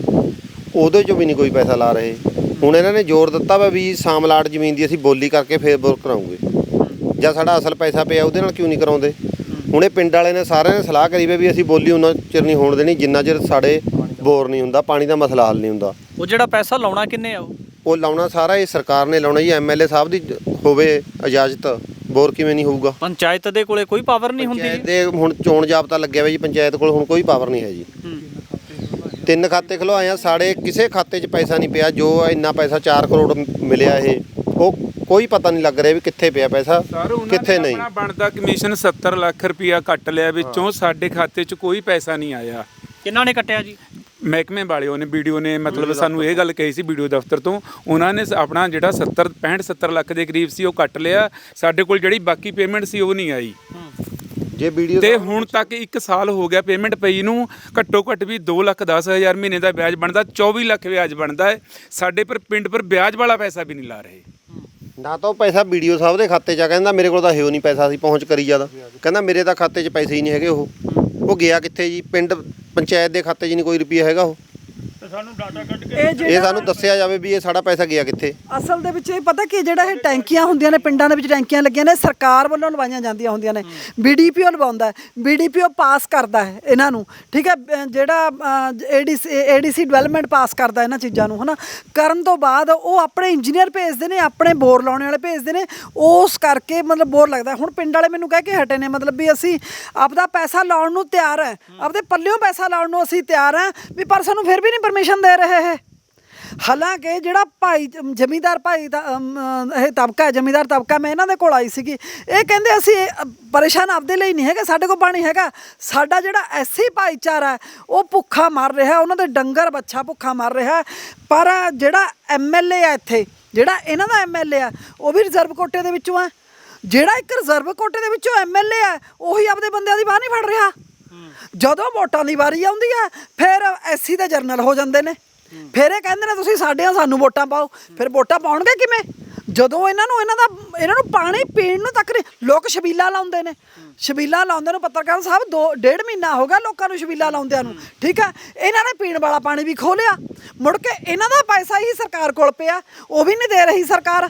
Speaker 7: ਉਹਦੇ ਚੋਂ ਵੀ ਨਹੀਂ ਕੋਈ ਪੈਸਾ ਲਾ ਰਹੇ। ਹੁਣ ਇਹਨਾਂ ਨੇ ਜ਼ੋਰ ਦਿੱਤਾ ਵਾ ਵੀ ਸਾਮਲਾਟ ਜ਼ਮੀਨ ਦੀ ਅਸੀਂ ਬੋਲੀ ਕਰਕੇ ਫੇਰ ਬੋਰ ਕਰਾਉਂਗੇ। ਜਾਂ ਸਾਡਾ ਅਸਲ ਪੈਸਾ ਪਿਆ ਉਹਦੇ ਨਾਲ ਕਿਉਂ ਨਹੀਂ ਕਰਾਉਂਦੇ? ਹੁਣ ਇਹ ਪਿੰਡ ਵਾਲੇ ਨੇ ਸਾਰਿਆਂ ਨੇ ਸਲਾਹ ਕਰੀ ਵੇ ਵੀ ਅਸੀਂ ਬੋਲੀ ਉਹਨਾਂ ਚਿਰ ਨਹੀਂ ਹੋਣ ਦੇਣੀ ਜਿੰਨਾ ਚਿਰ ਸਾਡੇ ਬੋਰ ਨਹੀਂ ਹੁੰਦਾ ਪਾਣੀ ਦਾ ਮਸਲਾ ਹੱਲ ਨਹੀਂ ਹੁੰਦਾ।
Speaker 6: ਉਹ ਜਿਹੜਾ ਪੈਸਾ ਲਾਉਣਾ ਕਿੰਨੇ ਆ ਉਹ?
Speaker 7: ਉਹ ਲਾਉਣਾ ਸਾਰਾ ਇਹ ਸਰਕਾਰ ਨੇ ਲਾਉਣਾ ਜੀ ਐਮਐਲਏ ਸਾਹਿਬ ਦੀ ਹੋਵੇ ਇਜਾਜ਼ਤ ਬੋਰ ਕਿਵੇਂ ਨਹੀਂ ਹੋਊਗਾ?
Speaker 6: ਪੰਚਾਇਤ ਦੇ ਕੋਲੇ ਕੋਈ ਪਾਵਰ ਨਹੀਂ ਹੁੰਦੀ
Speaker 7: ਦੇ ਹੁਣ ਚੋਣ ਜਾਬਤਾ ਲੱਗਿਆ ਹੋਇਆ ਜੀ ਪੰਚਾਇਤ ਕੋਲ ਹੁਣ ਕੋਈ ਪਾਵਰ ਨਹੀਂ ਹੈ ਜੀ। ਤਿੰਨ ਖਾਤੇ ਖੁਲਵਾਏ ਆ ਸਾਡੇ ਕਿਸੇ ਖਾਤੇ 'ਚ ਪੈਸਾ ਨਹੀਂ ਪਿਆ ਜੋ ਇੰਨਾ ਪੈਸਾ 4 ਕਰੋੜ ਮਿਲਿਆ ਇਹ। ਉਹ ਕੋਈ ਪਤਾ ਨਹੀਂ ਲੱਗ ਰਿਹਾ ਵੀ ਕਿੱਥੇ ਪਿਆ ਪੈਸਾ ਕਿੱਥੇ ਨਹੀਂ।
Speaker 5: ਆਪਣਾ ਬਣਦਾ ਕਮਿਸ਼ਨ 70 ਲੱਖ ਰੁਪਇਆ ਕੱਟ ਲਿਆ ਵਿੱਚੋਂ ਸਾਡੇ ਖਾਤੇ 'ਚ ਕੋਈ ਪੈਸਾ ਨਹੀਂ ਆਇਆ।
Speaker 6: ਕਿੰਨਾ ਨੇ ਕੱਟਿਆ ਜੀ?
Speaker 5: ਮਹਿਕਮੇ ਵਾਲਿਓ ਨੇ ਵੀਡੀਓ ਨੇ ਮਤਲਬ ਸਾਨੂੰ ਇਹ ਗੱਲ ਕਹੀ ਸੀ ਵੀਡੀਓ ਦਫ਼ਤਰ ਤੋਂ ਉਹਨਾਂ ਨੇ ਆਪਣਾ ਜਿਹੜਾ 70 65 70 ਲੱਖ ਦੇ ਕਰੀਬ ਸੀ ਉਹ ਕੱਟ ਲਿਆ। ਸਾਡੇ ਕੋਲ ਜਿਹੜੀ ਬਾਕੀ ਪੇਮੈਂਟ ਸੀ ਉਹ ਨਹੀਂ ਆਈ।
Speaker 7: ਜੇ ਵੀਡੀਓ
Speaker 5: ਤੇ ਹੁਣ ਤੱਕ 1 ਸਾਲ ਹੋ ਗਿਆ ਪੇਮੈਂਟ ਪਈ ਨੂੰ ਘੱਟੋ ਘੱਟ ਵੀ 2 ਲੱਖ 10 ਹਜ਼ਾਰ ਮਹੀਨੇ ਦਾ ਵਿਆਜ ਬਣਦਾ 24 ਲੱਖ ਵਿਆਜ ਬਣਦਾ ਹੈ। ਸਾਡੇ ਪਰ ਪਿੰਡ ਪਰ ਵਿਆਜ ਵਾਲਾ ਪੈਸਾ ਵੀ ਨਹੀਂ ਲਾ ਰਹੇ।
Speaker 7: ਨਾ ਤਾਂ ਉਹ ਪੈਸਾ ਵੀਡੀਓ ਸਾਹਿਬ ਦੇ ਖਾਤੇ 'ਚ ਆ ਕਹਿੰਦਾ ਮੇਰੇ ਕੋਲ ਤਾਂ ਹੈ ਨਹੀਂ ਪੈਸਾ ਸੀ ਪਹੁੰਚ ਕਰੀ ਜ਼ਿਆਦਾ ਕਹਿੰਦਾ ਮੇਰੇ ਤਾਂ ਖਾਤੇ 'ਚ ਪੈਸੇ ਹੀ ਨਹੀਂ ਹੈਗੇ ਉਹ। ਉਹ ਗਿਆ ਕਿੱਥੇ ਜੀ? ਪਿੰਡ ਪੰਚਾਇਤ ਦੇ ਖਾਤੇ 'ਚ ਨਹੀਂ ਕੋਈ ਰੁਪਈਆ ਹੈਗਾ ਉਹ।
Speaker 3: ਸਾਨੂੰ ਡਾਟਾ ਕੱਢ ਕੇ
Speaker 4: ਇਹ
Speaker 7: ਇਹ
Speaker 4: ਜਿਹੜਾ
Speaker 7: ਸਾਨੂੰ ਦੱਸਿਆ ਜਾਵੇ ਵੀ ਇਹ ਸਾਡਾ ਪੈਸਾ ਗਿਆ ਕਿੱਥੇ।
Speaker 4: ਅਸਲ ਦੇ ਵਿੱਚ ਇਹ ਪਤਾ ਕਿ ਜਿਹੜਾ ਇਹ ਟੈਂਕੀਆਂ ਹੁੰਦੀਆਂ ਨੇ ਪਿੰਡਾਂ ਦੇ ਵਿੱਚ ਟੈਂਕੀਆਂ ਲੱਗੀਆਂ ਨੇ ਸਰਕਾਰ ਵੱਲੋਂ ਲਵਾਈਆਂ ਜਾਂਦੀਆਂ ਹੁੰਦੀਆਂ ਨੇ। ਬੀਡੀਪੀਓ ਲਵਾਉਂਦਾ ਹੈ ਬੀਡੀਪੀਓ ਪਾਸ ਕਰਦਾ ਹੈ ਇਹਨਾਂ ਨੂੰ ਠੀਕ ਹੈ? ਅਹ ਜਿਹੜਾ ਏਡੀਸੀ ਏਡੀਸੀ ਡਿਵੈਲਪਮੈਂਟ ਪਾਸ ਕਰਦਾ ਇਹਨਾਂ ਚੀਜ਼ਾਂ ਨੂੰ ਹਨਾ? ਕਰਨ ਤੋਂ ਬਾਅਦ ਉਹ ਆਪਣੇ ਇੰਜੀਨੀਅਰ ਭੇਜਦੇ ਨੇ ਆਪਣੇ ਬੋਰ ਲਾਉਣੇ ਵਾਲੇ ਭੇਜਦੇ ਨੇ। ਉਸ ਕਰਕੇ ਮਤਲਬ ਬੋਰ ਲੱਗਦਾ ਹੁਣ ਪਿੰਡ ਵਾਲੇ ਮੈਨੂੰ ਕਹਿ ਕੇ ਹਟੇ ਨੇ ਮਤਲਬ ਵੀ ਅਸੀਂ ਆਪਦਾ ਪੈਸਾ ਲਾਉਣ ਨੂੰ ਤਿਆਰ ਹੈ। ਆਪਦੇ ਪੱਲਿਓਂ ਪੈਸਾ ਲਾਉਣ ਨੂੰ ਅਸੀਂ ਤਿਆਰ ਹਾਂ ਵੀ ਪਰ ਸਾਨੂੰ ਫਿਰ ਵੀ ਨਹੀਂ ਪਰਮਿਸ਼ਨ ਦੇ ਰਹੇ ਇਹ ਹਾਲਾਂਕਿ ਜਿਹੜਾ ਭਾਈ, ਜ਼ਮੀਂਦਾਰ ਭਾਈ ਦਾ ਇਹ ਤਬਕਾ ਹੈ, ਜ਼ਮੀਂਦਾਰ ਤਬਕਾ, ਮੈਂ ਇਹਨਾਂ ਦੇ ਕੋਲ ਆਈ ਸੀਗੀ। ਇਹ ਕਹਿੰਦੇ ਅਸੀਂ ਪਰੇਸ਼ਾਨ ਆਪਦੇ ਲਈ ਨਹੀਂ ਹੈਗਾ, ਸਾਡੇ ਕੋਲ ਪਾਣੀ ਹੈਗਾ। ਸਾਡਾ ਜਿਹੜਾ ਐਸੀ ਭਾਈਚਾਰਾ ਉਹ ਭੁੱਖਾ ਮਰ ਰਿਹਾ, ਉਹਨਾਂ ਦੇ ਡੰਗਰ ਬੱਚਾ ਭੁੱਖਾ ਮਰ ਰਿਹਾ। ਪਰ ਜਿਹੜਾ ਐਮਐਲਏ ਆ ਇੱਥੇ, ਜਿਹੜਾ ਇਹਨਾਂ ਦਾ ਐਮਐਲਏ ਆ, ਉਹ ਵੀ ਰਿਜ਼ਰਵ ਕੋਟੇ ਦੇ ਵਿੱਚੋਂ ਆ ਜਿਹੜਾ ਇੱਕ ਰਿਜ਼ਰਵ ਕੋਟੇ ਦੇ ਵਿੱਚੋਂ ਐਮਐਲਏ ਆ, ਉਹੀ ਆਪਦੇ ਬੰਦਿਆਂ ਦੀ ਬਾਹ ਨਹੀਂ ਫੜ ਰਿਹਾ। ਜਦੋਂ ਵੋਟਾਂ ਦੀ ਵਾਰੀ ਆਉਂਦੀ ਹੈ, ਫਿਰ ਐਸੀ ਦੇ ਜਰਨਲ ਹੋ ਜਾਂਦੇ ਨੇ। ਫਿਰ ਇਹ ਕਹਿੰਦੇ ਨੇ, ਤੁਸੀਂ ਸਾਡੇ ਸਾਨੂੰ ਵੋਟਾਂ ਪਾਓ। ਫਿਰ ਵੋਟਾਂ ਪਾਉਣਗੇ ਕਿਵੇਂ? ਜਦੋਂ ਇਹਨਾਂ ਨੂੰ, ਇਹਨਾਂ ਦਾ, ਇਹਨਾਂ ਨੂੰ ਪਾਣੀ ਪੀਣ ਨੂੰ ਤੱਕ ਨਹੀਂ, ਲੋਕ ਛਬੀਲਾ ਲਾਉਂਦੇ ਨੇ। ਛਬੀਲਾ ਲਾਉਂਦੇ ਨੂੰ ਪੱਤਰਕਾਰ ਸਾਹਿਬ ਦੋ, ਡੇਢ ਮਹੀਨਾ ਹੋ ਗਿਆ ਲੋਕਾਂ ਨੂੰ ਛਬੀਲਾ ਲਾਉਂਦਿਆਂ ਨੂੰ। ਠੀਕ ਹੈ? ਇਹਨਾਂ ਨੇ ਪੀਣ ਵਾਲਾ ਪਾਣੀ ਵੀ ਖੋਲਿਆ ਮੁੜ ਕੇ ਇਹਨਾਂ ਦਾ ਪੈਸਾ ਹੀ ਸਰਕਾਰ ਕੋਲ ਪਿਆ, ਉਹ ਵੀ ਨਹੀਂ ਦੇ ਰਹੀ ਸਰਕਾਰ।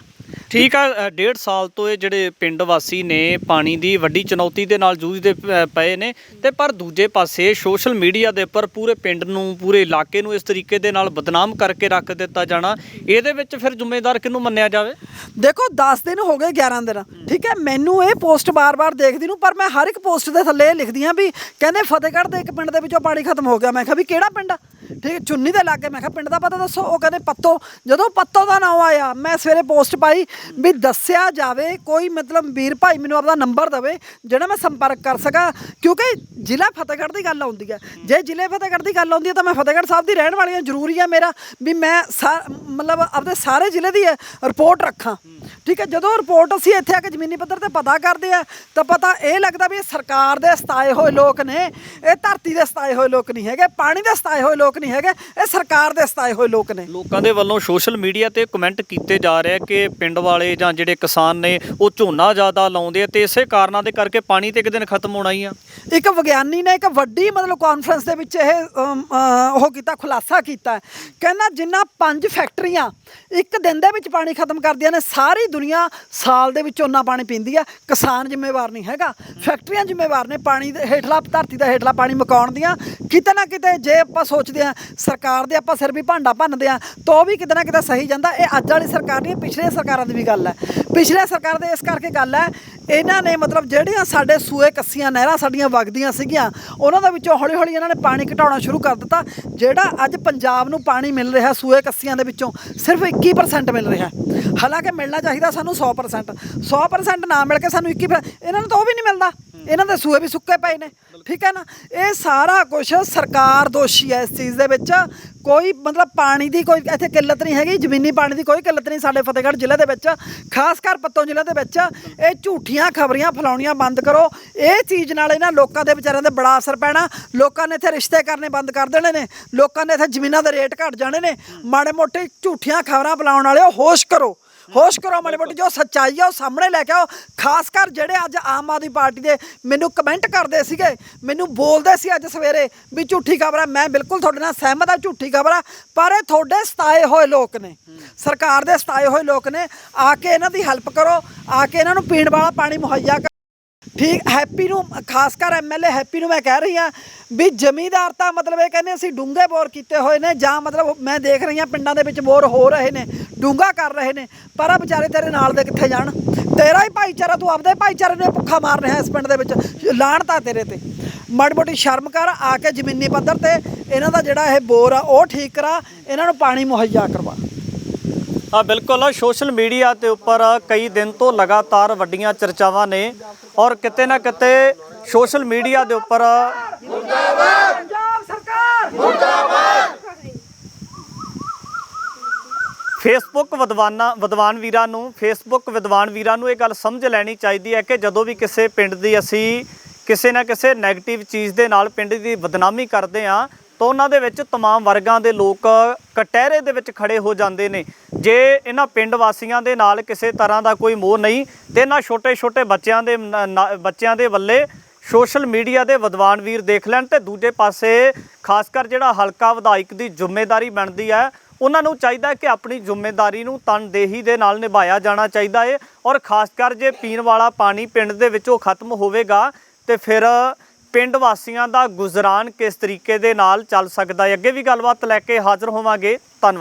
Speaker 6: ਠੀਕ ਆ ਅ, ਡੇਢ ਸਾਲ ਤੋਂ ਇਹ ਜਿਹੜੇ ਪਿੰਡ ਵਾਸੀ ਨੇ ਪਾਣੀ ਦੀ ਵੱਡੀ ਚੁਣੌਤੀ ਦੇ ਨਾਲ ਜੂਝਦੇ ਪ- ਪਏ ਨੇ ਤੇ ਪਰ ਦੂਜੇ ਪਾਸੇ ਸੋਸ਼ਲ ਮੀਡੀਆ ਦੇ ਉੱਪਰ ਪੂਰੇ ਪਿੰਡ ਨੂੰ ਪੂਰੇ ਇਲਾਕੇ ਨੂੰ ਇਸ ਤਰੀਕੇ ਦੇ ਨਾਲ ਬਦਨਾਮ ਕਰਕੇ ਰੱਖ ਦਿੱਤਾ ਜਾਣਾ ਇਹਦੇ ਵਿੱਚ ਫਿਰ ਜ਼ਿੰਮੇਦਾਰ ਕਿਹਨੂੰ ਮੰਨਿਆ ਜਾਵੇ?
Speaker 4: ਦੇਖੋ 10 ਦਿਨ ਹੋ ਗਏ 11 ਦਿਨ। ਠੀਕ ਹੈ ਮੈਨੂੰ ਇਹ ਪੋਸਟ ਬਾਰ-ਬਾਰ ਦੇਖਦੀ ਨੂੰ ਪਰ ਮੈਂ ਹਰ ਇੱਕ ਪੋਸਟ ਦੇ ਥੱਲੇ ਇਹ ਲਿਖਦੀ ਹਾਂ ਵੀ ਕਹਿੰਦੇ ਫਤਿਹਗੜ੍ਹ ਦੇ ਇੱਕ ਪਿੰਡ ਦੇ ਵਿੱਚੋਂ ਪਾਣੀ ਖਤਮ ਹੋ ਗਿਆ। ਮੈਂ ਕਿਹਾ ਵੀ ਕਿਹੜਾ ਪਿੰਡ ਆ? ਠੀਕ ਚੁੰਨੀ ਦੇ ਲਾਗੇ, ਮੈਂ ਕਿਹਾ, ਪਿੰਡ ਦਾ ਪਤਾ ਦੱਸੋ? ਉਹ ਕਹਿੰਦੇ, ਪੱਤੋ, ਜਦੋਂ ਪੱਤੋ ਦਾ ਨਾਮ ਆਇਆ, ਮੈਂ ਸਵੇਰੇ ਪੋਸਟ ਪਾਈ ਵੀ ਦੱਸਿਆ ਜਾਵੇ, ਕੋਈ ਮਤਲਬ ਵੀਰ ਭਾਈ ਮੈਨੂੰ ਆਪਦਾ ਨੰਬਰ ਦੇਵੇ, ਜਿਹੜਾ ਮੈਂ ਸੰਪਰਕ ਕਰ ਸਕਾਂ, ਕਿਉਂਕਿ ਜ਼ਿਲ੍ਹਾ ਫਤਿਹਗੜ੍ਹ ਦੀ ਗੱਲ ਆਉਂਦੀ ਹੈ। ਜੇ ਜ਼ਿਲ੍ਹੇ ਫਤਿਹਗੜ੍ਹ ਦੀ ਗੱਲ ਆਉਂਦੀ ਹੈ, ਤਾਂ ਮੈਂ ਫਤਿਹਗੜ੍ਹ ਸਾਹਿਬ ਦੀ ਰਹਿਣ ਵਾਲੀ ਹਾਂ, ਜ਼ਰੂਰੀ ਹੈ ਮੇਰਾ ਵੀ ਮੈਂ ਸਾ- ਮਤਲਬ ਆਪਦੇ ਸਾਰੇ ਜ਼ਿਲ੍ਹੇ ਦੀ ਰਿਪੋਰਟ ਰੱਖਾਂ। ਠੀਕ ਹੈ ਜਦੋਂ ਰਿਪੋਰਟ ਅਸੀਂ ਇੱਥੇ ਆ ਕੇ ਜ਼ਮੀਨੀ ਪੱਧਰ ਤੇ ਪਤਾ ਕਰਦੇ ਆ ਤਾਂ ਪਤਾ ਇਹ ਲੱਗਦਾ ਵੀ ਇਹ ਸਰਕਾਰ ਦੇ ਸਤਾਏ ਹੋਏ ਲੋਕ ਨੇ ਇਹ ਧਰਤੀ ਦੇ ਸਤਾਏ ਹੋਏ ਲੋਕ ਨਹੀਂ ਹੈਗੇ ਪਾਣੀ ਦੇ ਸਤਾਏ ਹੋਏ ਲੋਕ ਨਹੀਂ ਹੈਗੇ ਇਹ ਸਰਕਾਰ ਦੇ ਸਤਾਏ ਹੋਏ ਲੋਕ ਨੇ।
Speaker 6: ਲੋਕਾਂ ਦੇ ਵੱਲੋਂ ਸੋਸ਼ਲ ਮੀਡੀਆ ਤੇ ਕਮੈਂਟ ਕੀਤੇ ਜਾ ਰਹੇ ਆ ਕਿ ਪਿੰਡ ਵਾਲੇ ਜਾਂ ਜਿਹੜੇ ਕਿਸਾਨ ਨੇ ਉਹ ਝੋਨਾ ਜ਼ਿਆਦਾ ਲਾਉਂਦੇ ਆ ਤੇ ਇਸੇ ਕਾਰਨਾਂ ਦੇ ਕਰਕੇ ਪਾਣੀ ਤੇ ਇੱਕ ਦਿਨ ਖਤਮ ਹੋਣਾ ਹੀ ਆ।
Speaker 4: ਇੱਕ ਵਿਗਿਆਨੀ ਨੇ ਇੱਕ ਵੱਡੀ ਮਤਲਬ ਕਾਨਫਰੰਸ ਦੇ ਵਿੱਚ ਇਹ ਅਮ, ਉਹ ਕੀਤਾ ਖੁਲਾਸਾ ਕੀਤਾ। ਕਹਿੰਦਾ ਜਿੰਨਾ ਪੰਜ ਫੈਕਟਰੀਆਂ ਇੱਕ ਦਿਨ ਦੇ ਵਿੱਚ ਪਾਣੀ ਖਤਮ ਕਰਦੀਆਂ ਨੇ ਸਾਰੀ ਸਾਰੀ ਦੁਨੀਆ ਸਾਲ ਦੇ ਵਿੱਚ ਉਹਨਾਂ ਪਾਣੀ ਪੀਂਦੀ ਆ। ਕਿਸਾਨ ਜ਼ਿੰਮੇਵਾਰ ਨਹੀਂ ਹੈਗਾ। ਫੈਕਟਰੀਆਂ ਜ਼ਿੰਮੇਵਾਰ ਨੇ। ਪਾਣੀ ਦੇ ਹੇਠਲਾ, ਧਰਤੀ ਦਾ ਹੇਠਲਾ ਪਾਣੀ ਮਕਾਉਣ ਦੀਆਂ। ਕਿਤੇ ਨਾ ਕਿਤੇ ਜੇ ਆਪਾਂ ਸੋਚਦੇ ਆ ਸਰਕਾਰ ਦੇ ਆਪਾਂ ਸਿਰ ਵੀ ਭਾਂਡਾ ਭੰਨਦੇ ਆ ਤਾਂ ਉਹ ਵੀ ਕਿਤੇ ਨਾ ਕਿਤੇ ਸਹੀ ਜਾਂਦਾ। ਇਹ ਅੱਜ ਵਾਲੀ ਸਰਕਾਰ ਨਹੀਂ ਪਿਛਲੇ ਸਰਕਾਰਾਂ ਦੀ ਵੀ ਗੱਲ ਹੈ। ਪਿਛਲੇ ਸਰਕਾਰ ਦੇ ਇਸ ਕਰਕੇ ਗੱਲ ਹੈ ਇਹਨਾਂ ਨੇ ਮਤਲਬ ਜਿਹੜੀਆਂ ਸਾਡੇ ਸੂਏ ਕੱਸੀਆਂ, ਨਹਿਰਾਂ ਸਾਡੀਆਂ ਵਗਦੀਆਂ ਸੀਗੀਆਂ, ਉਹਨਾਂ ਦੇ ਵਿੱਚੋਂ ਹੌਲੀ ਹੌਲੀ ਇਹਨਾਂ ਨੇ ਪਾਣੀ ਘਟਾਉਣਾ ਸ਼ੁਰੂ ਕਰ ਦਿੱਤਾ, ਜਿਹੜਾ ਅੱਜ ਪੰਜਾਬ ਨੂੰ ਪਾਣੀ ਮਿਲ ਰਿਹਾ ਸੂਏ ਕੱਸੀਆਂ ਦੇ ਵਿੱਚੋਂ, ਸਿਰਫ 21% ਮਿਲ ਰਿਹਾ। ਹਾਲਾਂਕਿ ਮਿਲਣਾ ਚਾਹੀਦਾ ਸਾਨੂੰ 100% 100% ਨਾ ਮਿਲ ਕੇ ਸਾਨੂੰ 21 ਇਹਨਾਂ ਨੂੰ ਤਾਂ ਉਹ ਵੀ ਨਹੀਂ ਮਿਲਦਾ। ਇਹਨਾਂ ਦੇ ਸੂਏ ਵੀ ਸੁੱਕੇ ਪਏ ਨੇ। ਠੀਕ ਹੈ ਨਾ? ਇਹ ਸਾਰਾ ਕੁਝ ਸਰਕਾਰ ਦੋਸ਼ੀ ਹੈ ਇਸ ਚੀਜ਼ ਦੇ ਵਿੱਚ। ਕੋਈ ਮਤਲਬ ਪਾਣੀ ਦੀ ਕੋਈ ਇੱਥੇ ਕਿੱਲਤ ਨਹੀਂ ਹੈਗੀ, ਜ਼ਮੀਨੀ ਪਾਣੀ ਦੀ ਕੋਈ ਕਿੱਲਤ ਨਹੀਂ ਸਾਡੇ ਫਤਿਹਗੜ੍ਹ ਜ਼ਿਲ੍ਹੇ ਦੇ ਵਿੱਚ। ਖਾਸ ਕਰ ਪੱਤੋਂ ਜ਼ਿਲ੍ਹੇ ਦੇ ਵਿੱਚ ਇਹ ਝੂਠੀਆਂ ਖਬਰੀਆਂ ਫੈਲਾਉਣੀਆਂ ਬੰਦ ਕਰੋ। ਇਹ ਚੀਜ਼ ਨਾਲ ਇਹਨਾਂ ਲੋਕਾਂ ਦੇ ਵਿਚਾਰਿਆਂ ਦੇ ਬੜਾ ਅਸਰ ਪੈਣਾ। ਲੋਕਾਂ ਨੇ ਇੱਥੇ ਰਿਸ਼ਤੇ ਕਰਨੇ ਬੰਦ ਕਰ ਦੇਣੇ ਨੇ। ਲੋਕਾਂ ਨੇ ਇੱਥੇ ਜ਼ਮੀਨਾਂ ਦੇ ਰੇਟ ਘਟ ਜਾਣੇ ਨੇ। ਮਾੜੇ ਮੋਟੇ ਝੂਠੀਆਂ ਖਬਰਾਂ ਫੈਲਾਉਣ ਵਾਲਿਓ ਹੋਸ਼ ਕਰੋ। ਹੋਸ਼ ਕਰੋ ਮਾੜੀ ਮੋਟੀ, ਜੋ ਸੱਚਾਈ ਆ ਉਹ ਸਾਹਮਣੇ ਲੈ ਕੇ ਆਓ। ਖਾਸ ਕਰ ਜਿਹੜੇ ਅੱਜ ਆਮ ਆਦਮੀ ਪਾਰਟੀ ਦੇ ਮੈਨੂੰ ਕਮੈਂਟ ਕਰਦੇ ਸੀਗੇ, ਮੈਨੂੰ ਬੋਲਦੇ ਸੀ ਅੱਜ ਸਵੇਰੇ ਵੀ ਝੂਠੀ ਖਬਰ ਆ। ਮੈਂ ਬਿਲਕੁਲ ਤੁਹਾਡੇ ਨਾਲ ਸਹਿਮਤ ਆ, ਝੂਠੀ ਖਬਰ ਆ, ਪਰ ਇਹ ਤੁਹਾਡੇ ਸਤਾਏ ਹੋਏ ਲੋਕ ਨੇ, ਸਰਕਾਰ ਦੇ ਸਤਾਏ ਹੋਏ ਲੋਕ ਨੇ। ਆ ਕੇ ਇਹਨਾਂ ਦੀ ਹੈਲਪ ਕਰੋ, ਆ ਕੇ ਇਹਨਾਂ ਨੂੰ ਪੀਣ ਵਾਲਾ ਪਾਣੀ ਮੁਹੱਈਆ ਕਰੋ ਠੀਕ ਹੈਪੀ ਨੂੰ, ਖਾਸ ਕਰ ਐਮਐਲਏ ਹੈਪੀ ਨੂੰ ਮੈਂ ਕਹਿ ਰਹੀ ਹਾਂ ਵੀ ਜ਼ਮੀਦਾਰ ਤਾਂ ਮਤਲਬ ਇਹ ਕਹਿੰਦੇ ਅਸੀਂ ਡੂੰਘੇ ਬੋਰ ਕੀਤੇ ਹੋਏ ਨੇ ਜਾਂ ਮਤਲਬ ਮੈਂ ਦੇਖ ਰਹੀ ਹਾਂ ਪਿੰਡਾਂ ਦੇ ਵਿੱਚ ਬੋਰ ਹੋ ਰਹੇ ਨੇ, ਡੂੰਘਾ ਕਰ ਰਹੇ ਨੇ, ਪਰ ਆ ਵਿਚਾਰੇ ਤੇਰੇ ਨਾਲ ਦੇ ਕਿੱਥੇ ਜਾਣ? ਤੇਰਾ ਹੀ ਭਾਈਚਾਰਾ, ਤੂੰ ਆਪਦੇ ਭਾਈਚਾਰੇ ਨੂੰ ਭੁੱਖਾ ਮਾਰ ਰਿਹਾ ਇਸ ਪਿੰਡ ਦੇ ਵਿੱਚ ਲਾਣ ਲਾਹਣਤਾ ਤੇਰੇ ਤੇ। ਮਾੜੀ ਮੋਟੀ ਸ਼ਰਮ ਕਰ, ਆ ਕੇ ਜ਼ਮੀਨੀ ਪੱਧਰ ਤੇ ਇਹਨਾਂ ਦਾ ਜਿਹੜਾ ਇਹ ਬੋਰ ਆ, ਉਹ ਠੀਕ ਕਰਾ, ਇਹਨਾਂ ਨੂੰ ਪਾਣੀ ਮੁਹੱਈਆ ਕਰਵਾ।
Speaker 6: ਆ ਬਿਲਕੁਲ। ਸੋਸ਼ਲ ਮੀਡੀਆ ਤੇ ਉੱਪਰ ਕਈ ਦਿਨ ਤੋਂ ਲਗਾਤਾਰ ਵੱਡੀਆਂ ਚਰਚਾਵਾਂ ਨੇ ਔਰ ਕਿਤੇ ਨਾ ਕਿਤੇ ਸੋਸ਼ਲ ਮੀਡੀਆ ਦੇ ਉੱਪਰ
Speaker 4: ਪੰਜਾਬ ਸਰਕਾਰ
Speaker 6: ਫੇਸਬੁੱਕ ਵਿਦਵਾਨਾਂ ਵਿਦਵਾਨ ਵੀਰਾਂ ਨੂੰ, ਫੇਸਬੁੱਕ ਵਿਦਵਾਨ ਵੀਰਾਂ ਨੂੰ ਇਹ ਗੱਲ ਸਮਝ ਲੈਣੀ ਚਾਹੀਦੀ ਹੈ ਕਿ ਜਦੋਂ ਵੀ ਕਿਸੇ ਪਿੰਡ ਦੀ ਅਸੀਂ ਕਿਸੇ ਨਾ ਕਿਸੇ 네ਗੇਟਿਵ ਚੀਜ਼ ਦੇ ਨਾਲ ਪਿੰਡ ਦੀ ਬਦਨਾਮੀ ਕਰਦੇ ਆ ਤਾਂ ਉਹਨਾਂ ਦੇ ਵਿੱਚ तमाम ਵਰਗਾਂ ਦੇ ਲੋਕ ਕਟਹਿਰੇ ਦੇ ਵਿੱਚ ਖੜੇ ਹੋ ਜਾਂਦੇ ਨੇ ਜੇ ਇਹਨਾਂ ਪਿੰਡ ਵਾਸੀਆਂ ਦੇ ਨਾਲ ਕਿਸੇ ਤਰ੍ਹਾਂ ਦਾ ਕੋਈ ਮੋਹ ਨਹੀਂ ਤੇ ਇਹਨਾਂ ਛੋਟੇ-ਛੋਟੇ ਬੱਚਿਆਂ ਦੇ ਨ- ਨ- ਬੱਚਿਆਂ ਦੇ ਵੱਲੇ ਸੋਸ਼ਲ ਮੀਡੀਆ ਦੇ ਵਿਦਵਾਨ ਵੀਰ ਦੇਖ ਲੈਣ ਤੇ ਦੂਜੇ ਪਾਸੇ ਖਾਸ ਕਰ ਜਿਹੜਾ ਹਲਕਾ ਵਿਧਾਇਕ ਦੀ ਜ਼ਿੰਮੇਵਾਰੀ ਬਣਦੀ ਹੈ ਉਹਨਾਂ ਨੂੰ ਚਾਹੀਦਾ ਹੈ ਕਿ ਆਪਣੀ ਜ਼ਿੰਮੇਵਾਰੀ ਨੂੰ ਤਨਦੇਹੀ ਦੇ ਨਾਲ ਨਿਭਾਇਆ ਜਾਣਾ ਚਾਹੀਦਾ ਹੈ ਔਰ ਖਾਸ ਕਰ ਜੇ ਪੀਣ ਵਾਲਾ ਪਾਣੀ ਪਿੰਡ ਦੇ ਵਿੱਚੋਂ ਖਤਮ ਹੋਵੇਗਾ ਤੇ ਫਿਰ ਪਿੰਡ ਵਾਸੀਆਂ ਦਾ ਗੁਜ਼ਰਾਨ ਕਿਸ ਤਰੀਕੇ ਦੇ ਨਾਲ ਚੱਲ ਸਕਦਾ ਹੈ? ਅੱਗੇ ਵੀ ਗੱਲਬਾਤ ਲੈ ਕੇ ਹਾਜ਼ਰ ਹੋਵਾਂਗੇ। ਧੰਨਵਾਦ।